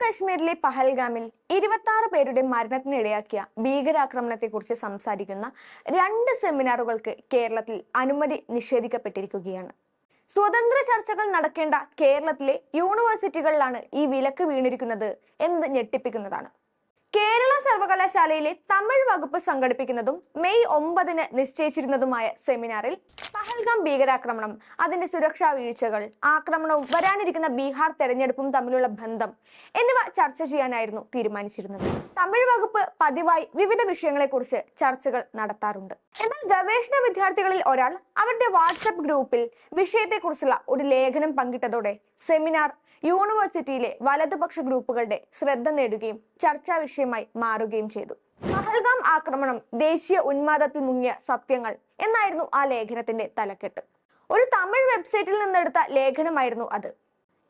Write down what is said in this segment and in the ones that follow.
കാശ്മീരിലെ പഹൽഗാമിൽ ഇരുപത്തി പേരുടെ മരണത്തിനിടയാക്കിയ ഭീകരാക്രമണത്തെക്കുറിച്ച് സംസാരിക്കുന്ന രണ്ട് സെമിനാറുകൾക്ക് കേരളത്തിൽ അനുമതി നിഷേധിക്കപ്പെട്ടിരിക്കുകയാണ്. സ്വതന്ത്ര ചർച്ചകൾ നടക്കേണ്ട കേരളത്തിലെ യൂണിവേഴ്സിറ്റികളിലാണ് ഈ വിലക്ക് വീണിരിക്കുന്നത് എന്ന് ഞെട്ടിപ്പിക്കുന്നതാണ്. കേരള സർവകലാശാലയിലെ തമിഴ് വകുപ്പ് സംഘടിപ്പിക്കുന്നതും മെയ് ഒമ്പതിന് നിശ്ചയിച്ചിരുന്നതുമായ സെമിനാറിൽ പഹൽഗാം ഭീകരാക്രമണം അതിന്റെ സുരക്ഷാ വീഴ്ചകൾ ആക്രമണവും വരാനിരിക്കുന്ന ബീഹാർ തെരഞ്ഞെടുപ്പും തമ്മിലുള്ള ബന്ധം എന്നിവ ചർച്ച ചെയ്യാനായിരുന്നു തീരുമാനിച്ചിരുന്നത്. തമിഴ് വകുപ്പ് പതിവായി വിവിധ വിഷയങ്ങളെക്കുറിച്ച് ചർച്ചകൾ നടത്താറുണ്ട്. എന്നാൽ ഗവേഷണ വിദ്യാർത്ഥികളിൽ ഒരാൾ അവരുടെ വാട്സപ്പ് ഗ്രൂപ്പിൽ വിഷയത്തെക്കുറിച്ചുള്ള ഒരു ലേഖനം പങ്കിട്ടതോടെ സെമിനാർ യൂണിവേഴ്സിറ്റിയിലെ വലതുപക്ഷ ഗ്രൂപ്പുകളുടെ ശ്രദ്ധ നേടുകയും ചർച്ചാ വിഷയമായി മാറുകയും ചെയ്തു. പഹൽഗാം ആക്രമണം ദേശീയ ഉന്മാദത്തിൽ മുങ്ങിയ സത്യങ്ങൾ എന്നായിരുന്നു ആ ലേഖനത്തിന്റെ തലക്കെട്ട്. ഒരു തമിഴ് വെബ്സൈറ്റിൽ നിന്നെടുത്ത ലേഖനമായിരുന്നു അത്.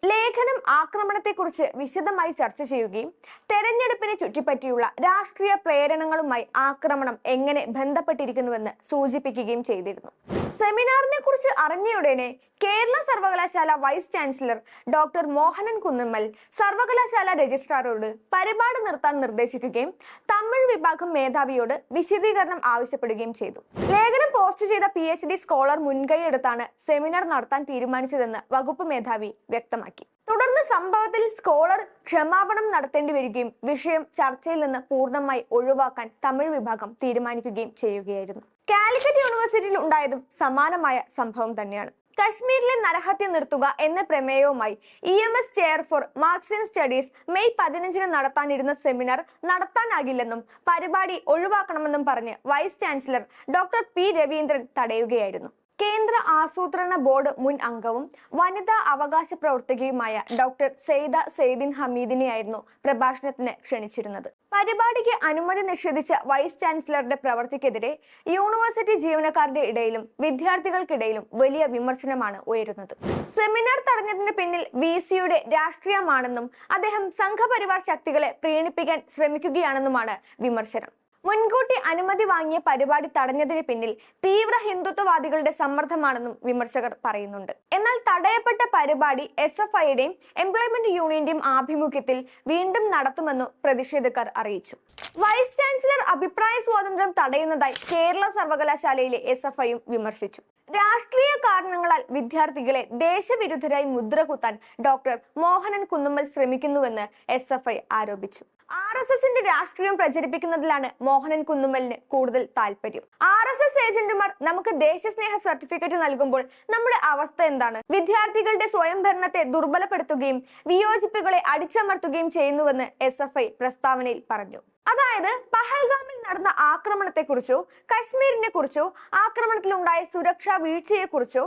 ലേഖനം ആക്രമണത്തെക്കുറിച്ച് വിശദമായി ചർച്ച ചെയ്യുകയും തെരഞ്ഞെടുപ്പിനെ ചുറ്റിപ്പറ്റിയുള്ള രാഷ്ട്രീയ പ്രേരണകളുമായി ആക്രമണം എങ്ങനെ ബന്ധപ്പെട്ടിരിക്കുന്നുവെന്ന് സൂചിപ്പിക്കുകയും ചെയ്തിരുന്നു. സെമിനാറിനെ കുറിച്ച് അറിഞ്ഞയുടനെ കേരള സർവകലാശാല vice chancellor doctor Mohanan Kunnummal സർവകലാശാല രജിസ്ട്രാറോട് പരിപാടി നിർത്താൻ നിർദ്ദേശിക്കുകയും തമിഴ് വിഭാഗം മേധാവിയോട് വിശദീകരണം ആവശ്യപ്പെടുകയും ചെയ്തു. ലേഖനം പോസ്റ്റ് ചെയ്ത പി എച്ച് ഡി സ്കോളർ മുൻകൈയെടുത്താണ് സെമിനാർ നടത്താൻ തീരുമാനിച്ചതെന്ന് വകുപ്പ് മേധാവി വ്യക്തമാക്കി. തുടർന്ന് സംഭവത്തിൽ സ്കോളർ ക്ഷമാപണം നടത്തേണ്ടി വരികയും വിഷയം ചർച്ചയിൽ നിന്ന് പൂർണമായി ഒഴിവാക്കാൻ തമിഴ് വിഭാഗം തീരുമാനിക്കുകയും ചെയ്യുകയായിരുന്നു. കാലിക്കറ്റ് യൂണിവേഴ്സിറ്റിയിൽ ഉണ്ടായതും സമാനമായ സംഭവം തന്നെയാണ്. കശ്മീരിലെ നരഹത്യ നിർത്തുക എന്ന പ്രമേയവുമായി E M S chair for Marxian studies May പതിനഞ്ചിന് നടത്താനിരുന്ന സെമിനാർ നടത്താനാകില്ലെന്നും പരിപാടി ഒഴിവാക്കണമെന്നും പറഞ്ഞ് vice chancellor doctor P Raveendran തടയുകയായിരുന്നു. കേന്ദ്ര ആസൂത്രണ ബോർഡ് മുൻ അംഗവും വനിതാ അവകാശ പ്രവർത്തകയുമായ ഡോക്ടർ സെയ്ദ സെയ്ദിൻ ഹമീദിനെയായിരുന്നു പ്രഭാഷണത്തിന് ക്ഷണിച്ചിരുന്നത്. പരിപാടിക്ക് അനുമതി നിഷേധിച്ച വൈസ് ചാൻസലറുടെ പ്രവൃത്തിക്കെതിരെ യൂണിവേഴ്സിറ്റി ജീവനക്കാരുടെ ഇടയിലും വിദ്യാർത്ഥികൾക്കിടയിലും വലിയ വിമർശനമാണ് ഉയരുന്നത്. സെമിനാർ തടഞ്ഞതിന് പിന്നിൽ വി സിയുടെ രാഷ്ട്രീയമാണെന്നും അദ്ദേഹം സംഘപരിവാർ ശക്തികളെ പ്രീണിപ്പിക്കാൻ ശ്രമിക്കുകയാണെന്നുമാണ് വിമർശനം. മുൻകൂട്ടി അനുമതി വാങ്ങിയ പരിപാടി തടഞ്ഞതിന് പിന്നിൽ തീവ്ര ഹിന്ദുത്വവാദികളുടെ സമ്മർദ്ദമാണെന്നും വിമർശകർ പറയുന്നുണ്ട്. എന്നാൽ തടയപ്പെട്ട പരിപാടി എസ് എഫ് ഐയുടെയും എംപ്ലോയ്മെന്റ് യൂണിയന്റെയും ആഭിമുഖ്യത്തിൽ വീണ്ടും നടത്തുമെന്നും പ്രതിഷേധക്കാർ അറിയിച്ചു. വൈസ് ചാൻസലർ അഭിപ്രായ സ്വാതന്ത്ര്യം തടയുന്നതായി കേരള സർവകലാശാലയിലെ എസ് എഫ് ഐയും വിമർശിച്ചു. രാഷ്ട്രീയ കാരണങ്ങളാൽ വിദ്യാർത്ഥികളെ ദേശവിരുദ്ധരായി മുദ്രകുത്താൻ ഡോക്ടർ മോഹനൻ കുന്നുമ്മൽ ശ്രമിക്കുന്നുവെന്ന് എസ് എഫ് ഐ ആരോപിച്ചു. ആർ എസ് എസിന്റെ രാഷ്ട്രീയം പ്രചരിപ്പിക്കുന്നതിലാണ് മോഹനൻ കുന്നുമ്മലിന് കൂടുതൽ താല്പര്യം. ആർ എസ് എസ് ഏജന്റുമാർ നമുക്ക് ദേശസ്നേഹ സർട്ടിഫിക്കറ്റ് നൽകുമ്പോൾ നമ്മുടെ അവസ്ഥ എന്താണ്? വിദ്യാർത്ഥികളുടെ സ്വയംഭരണത്തെ ദുർബലപ്പെടുത്തുകയും വിയോജിപ്പുകളെ അടിച്ചമർത്തുകയും ചെയ്യുന്നുവെന്ന് എസ് എഫ് ഐ പ്രസ്താവനയിൽ പറഞ്ഞു. അതായത് പഹൽഗാമിൽ നടന്ന ആക്രമണത്തെക്കുറിച്ചോ കശ്മീരിനെ കുറിച്ചോ ആക്രമണത്തിലുണ്ടായ സുരക്ഷാ വീഴ്ചയെക്കുറിച്ചോ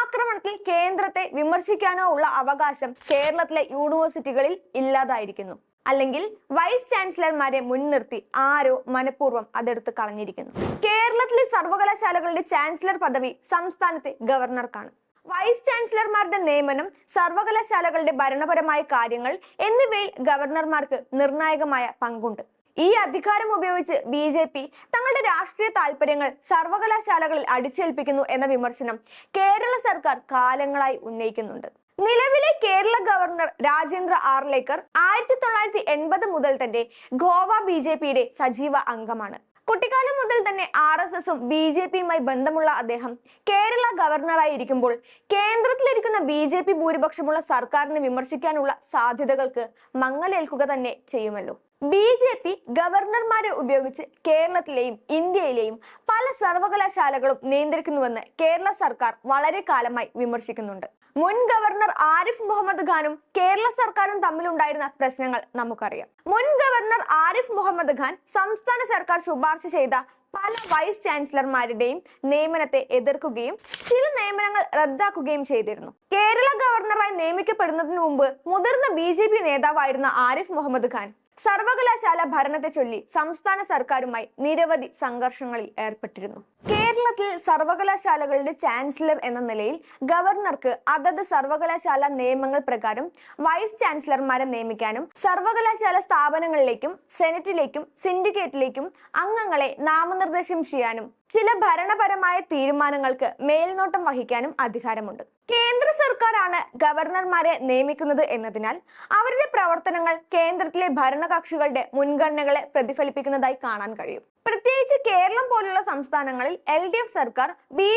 ആക്രമണത്തിൽ കേന്ദ്രത്തെ വിമർശിക്കാനോ ഉള്ള അവകാശം കേരളത്തിലെ യൂണിവേഴ്സിറ്റികളിൽ ഇല്ലാതായിരിക്കുന്നു. അല്ലെങ്കിൽ വൈസ് ചാൻസലർമാരെ മുൻനിർത്തി ആരോ മനഃപൂർവം അതെടുത്ത് കളഞ്ഞിരിക്കുന്നു. കേരളത്തിലെ സർവകലാശാലകളുടെ ചാൻസലർ പദവി സംസ്ഥാനത്തെ ഗവർണർക്കാണ്. വൈസ് ചാൻസലർമാരുടെ നിയമനം സർവകലാശാലകളുടെ ഭരണപരമായ കാര്യങ്ങൾ എന്നിവയിൽ ഗവർണർമാർക്ക് നിർണായകമായ പങ്കുണ്ട്. ഈ അധികാരം ഉപയോഗിച്ച് ബി ജെ പി തങ്ങളുടെ രാഷ്ട്രീയ താല്പര്യങ്ങൾ സർവകലാശാലകളിൽ അടിച്ചേൽപ്പിക്കുന്നു എന്ന വിമർശനം കേരള സർക്കാർ കാലങ്ങളായി ഉന്നയിക്കുന്നുണ്ട്. നിലവിലെ കേരള ഗവർണർ രാജേന്ദ്ര ആർലേക്കർ ആയിരത്തി തൊള്ളായിരത്തി എൺപത് മുതൽ തന്നെ ഗോവ ബി ജെ പിയുടെ സജീവ അംഗമാണ്. കുട്ടിക്കാലം മുതൽ തന്നെ ആർ എസ് എസും ബി ജെ പിയുമായി ബന്ധമുള്ള അദ്ദേഹം കേരള ഗവർണറായി ഇരിക്കുമ്പോൾ കേന്ദ്രത്തിലിരിക്കുന്ന ബി ജെ പി ഭൂരിപക്ഷമുള്ള സർക്കാരിനെ വിമർശിക്കാനുള്ള സാധ്യതകൾക്ക് മങ്ങലേൽക്കുക തന്നെ ചെയ്യുമല്ലോ. ബി ജെ പി ഗവർണർമാരെ ഉപയോഗിച്ച് കേരളത്തിലെയും ഇന്ത്യയിലെയും പല സർവകലാശാലകളും നിയന്ത്രിക്കുന്നുവെന്ന് കേരള സർക്കാർ വളരെ കാലമായി വിമർശിക്കുന്നുണ്ട്. മുൻ ഗവർണർ ആരിഫ് മുഹമ്മദ് ഖാനും കേരള സർക്കാരും തമ്മിലുണ്ടായിരുന്ന പ്രശ്നങ്ങൾ നമുക്കറിയാം. മുൻ ഗവർണർ ആരിഫ് മുഹമ്മദ് ഖാൻ സംസ്ഥാന സർക്കാർ ശുപാർശ ചെയ്ത പല വൈസ് ചാൻസലർമാരുടെയും നിയമനത്തെ എതിർക്കുകയും ചില നിയമനങ്ങൾ റദ്ദാക്കുകയും ചെയ്തിരുന്നു. കേരള ഗവർണറായി നിയമിക്കപ്പെടുന്നതിന് മുമ്പ് മുതിർന്ന ബി നേതാവായിരുന്ന ആരിഫ് മുഹമ്മദ് ഖാൻ സർവകലാശാല ഭരണത്തെ ചൊല്ലി സംസ്ഥാന സർക്കാരുമായി നിരവധി സംഘർഷങ്ങളിൽ ഏർപ്പെട്ടിരുന്നു. കേരളത്തിൽ സർവകലാശാലകളുടെ ചാൻസലർ എന്ന നിലയിൽ ഗവർണർക്ക് അതത് സർവകലാശാല നിയമങ്ങൾ പ്രകാരം വൈസ് ചാൻസലർമാരെ നിയമിക്കാനും സർവകലാശാല സ്ഥാപനങ്ങളിലേക്കും സെനറ്റിലേക്കും സിൻഡിക്കേറ്റിലേക്കും അംഗങ്ങളെ നാമനിർദ്ദേശം ചെയ്യാനും ചില ഭരണപരമായ തീരുമാനങ്ങൾക്ക് മേൽനോട്ടം വഹിക്കാനും അധികാരമുണ്ട്. കേന്ദ്ര സർക്കാരാണ് ഗവർണർമാരെ നിയമിക്കുന്നത് എന്നതിനാൽ അവരുടെ പ്രവർത്തനങ്ങൾ കേന്ദ്രത്തിലെ ഭരണകക്ഷികളുടെ മുൻഗണനകളെ പ്രതിഫലിപ്പിക്കുന്നതായി കാണാൻ കഴിയും. പ്രത്യേകിച്ച് കേരളം പോലുള്ള സംസ്ഥാനങ്ങളിൽ എൽ സർക്കാർ ബി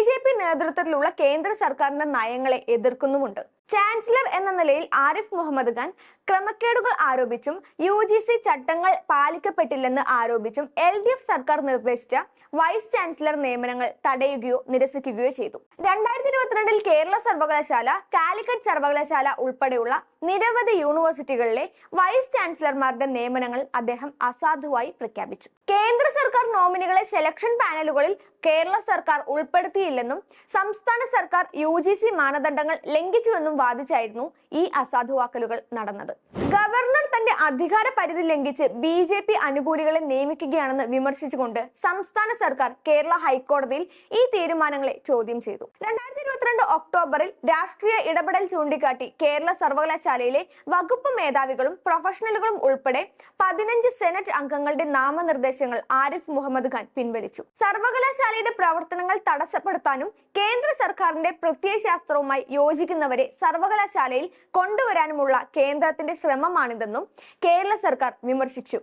നേതൃത്വത്തിലുള്ള കേന്ദ്ര സർക്കാരിന്റെ നയങ്ങളെ എതിർക്കുന്നുമുണ്ട്. ചാൻസലർ എന്ന നിലയിൽ ആരിഫ് മുഹമ്മദ് ഖാൻ ക്രമക്കേടുകൾ ആരോപിച്ചും യു ജി സി ചട്ടങ്ങൾ പാലിക്കപ്പെട്ടില്ലെന്ന് ആരോപിച്ചും എൽ ഡി എഫ് സർക്കാർ നിർദ്ദേശിച്ച വൈസ് ചാൻസലർ നിയമനങ്ങൾ തടയുകയോ നിരസിക്കുകയോ ചെയ്തു. രണ്ടായിരത്തി ഇരുപത്തിരണ്ടിൽ കേരള സർവകലാശാല കാലിക്കറ്റ് സർവകലാശാല ഉൾപ്പെടെയുള്ള നിരവധി യൂണിവേഴ്സിറ്റികളിലെ വൈസ് ചാൻസലർമാരുടെ നിയമനങ്ങൾ അദ്ദേഹം അസാധുവായി പ്രഖ്യാപിച്ചു. കേന്ദ്ര സർക്കാർ നോമിനികളെ സെലക്ഷൻ പാനലുകളിൽ കേരള സർക്കാർ ഉൾപ്പെടുത്തിയില്ലെന്നും സംസ്ഥാന സർക്കാർ യു ജി സി മാനദണ്ഡങ്ങൾ ലംഘിച്ചുവെന്നും വാദിച്ചായിരുന്നു ഈ അസാധുവാക്കലുകൾ നടന്നത്. ഗവർണർ തന്റെ അധികാര പരിധി ലംഘിച്ച് ബി ജെ പി അനുകൂലികളെ നിയമിക്കുകയാണെന്ന് വിമർശിച്ചുകൊണ്ട് സംസ്ഥാന സർക്കാർ കേരള ഹൈക്കോടതിയിൽ ഈ തീരുമാനങ്ങളെ ചോദ്യം ചെയ്തു. രണ്ടായിരത്തി ഇരുപത്തിരണ്ട് ഒക്ടോബറിൽ രാഷ്ട്രീയ ഇടപെടൽ ചൂണ്ടിക്കാട്ടി കേരള സർവകലാശാലയിലെ വകുപ്പ് മേധാവികളും പ്രൊഫഷണലുകളും ഉൾപ്പെടെ പതിനഞ്ച് സെനറ്റ് അംഗങ്ങളുടെ നാമനിർദ്ദേശങ്ങൾ ആരിഫ് മുഹമ്മദ് ഖാൻ പിൻവലിച്ചു. സർവകലാശാലയുടെ പ്രവർത്തനങ്ങൾ തടസ്സപ്പെടുത്താനും കേന്ദ്ര സർക്കാരിന്റെ പ്രത്യയശാസ്ത്രവുമായി യോജിക്കുന്നവരെ സർവകലാശാലയിൽ കൊണ്ടുവരാനുമുള്ള കേന്ദ്രത്തിന്റെ ശ്രമമാണിതെന്നും കേരള സർക്കാർ വിമർശിച്ചു.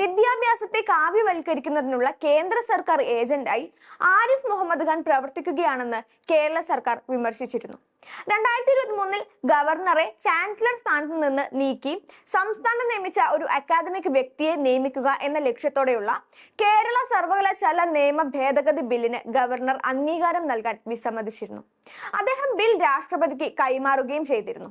വിദ്യാഭ്യാസത്തെ കാവ്യവൽക്കരിക്കുന്നതിനുള്ള കേന്ദ്ര സർക്കാർ ഏജന്റായി ആരിഫ് മുഹമ്മദ് ഖാൻ പ്രവർത്തിക്കുകയാണെന്ന് കേരള സർക്കാർ വിമർശിച്ചിരുന്നു. രണ്ടായിരത്തി ഇരുപത്തി മൂന്നിൽ ഗവർണറെ ചാൻസലർ സ്ഥാനത്ത് നിന്ന് നീക്കി സംസ്ഥാനം നിയമിച്ച ഒരു അക്കാദമിക് വ്യക്തിയെ നിയമിക്കുക എന്ന ലക്ഷ്യത്തോടെയുള്ള കേരള സർവകലാശാല നിയമ ഭേദഗതി ബില്ലിന് ഗവർണർ അംഗീകാരം നൽകാൻ വിസമ്മതിച്ചിരുന്നു. അദ്ദേഹം ബിൽ രാഷ്ട്രപതിക്ക് കൈമാറുകയും ചെയ്തിരുന്നു.